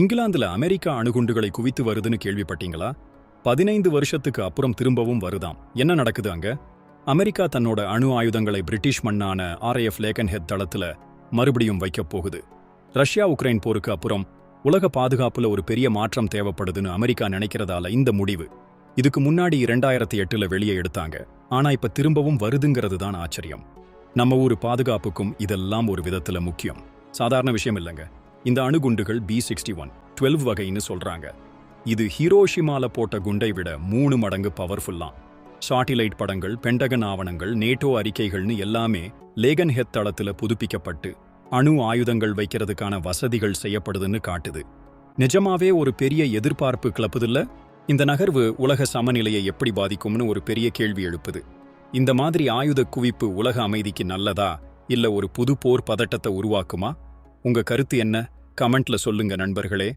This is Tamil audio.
இங்கிலாந்துல அமெரிக்கா அணுகுண்டுகளை குவித்து வருதுன்னு கேள்விப்பட்டீங்களா? பதினைந்து வருஷத்துக்கு அப்புறம் திரும்பவும் வருதாம். என்ன நடக்குது அங்க? அமெரிக்கா தன்னோட அணு ஆயுதங்களை பிரிட்டிஷ் மண்ணான ஆர்ஐஎஃப் லேகன்ஹெட் தளத்துல மறுபடியும் வைக்கப் போகுது. ரஷ்யா உக்ரைன் போருக்கு அப்புறம் உலக பாதுகாப்புல ஒரு பெரிய மாற்றம் தேவைப்படுதுன்னு அமெரிக்கா நினைக்கிறதால இந்த முடிவு. இதுக்கு முன்னாடி இரண்டாயிரத்தி எட்டுல வெளியே எடுத்தாங்க. ஆனா இப்ப திரும்பவும் வருதுங்கிறது தான் ஆச்சரியம். நம்ம ஊர் பாதுகாப்புக்கும் இதெல்லாம் ஒரு விதத்துல முக்கியம். சாதாரண விஷயம் இல்லைங்க. இந்த அணுகுண்டுகள் பி சிக்ஸ்டி ஒன் டுவெல் வகைன்னு சொல்றாங்க. இது ஹீரோஷிமால போட்ட குண்டை விட மூணு மடங்கு பவர்ஃபுல்லாம் சாட்டிலைட் படங்கள் பெண்டகன் ஆவணங்கள் நேட்டோ அறிக்கைகள்னு எல்லாமே லேகன் ஹெத் தளத்துல புதுப்பிக்கப்பட்டு அணு ஆயுதங்கள் வைக்கிறதுக்கான வசதிகள் செய்யப்படுதுன்னு காட்டுது. நிஜமாவே ஒரு பெரிய எதிர்பார்ப்பு கிளப்புதில்ல? இந்த நகர்வு உலக சமநிலையை எப்படி பாதிக்கும்னு ஒரு பெரிய கேள்வி எழுப்புது. இந்த மாதிரி ஆயுத குவிப்பு உலக அமைதிக்கு நல்லதா? இல்ல ஒரு புது போர் பதட்டத்தை உருவாக்குமா? உங்க கருத்து என்ன? கமெண்ட்ல சொல்லுங்க நண்பர்களே.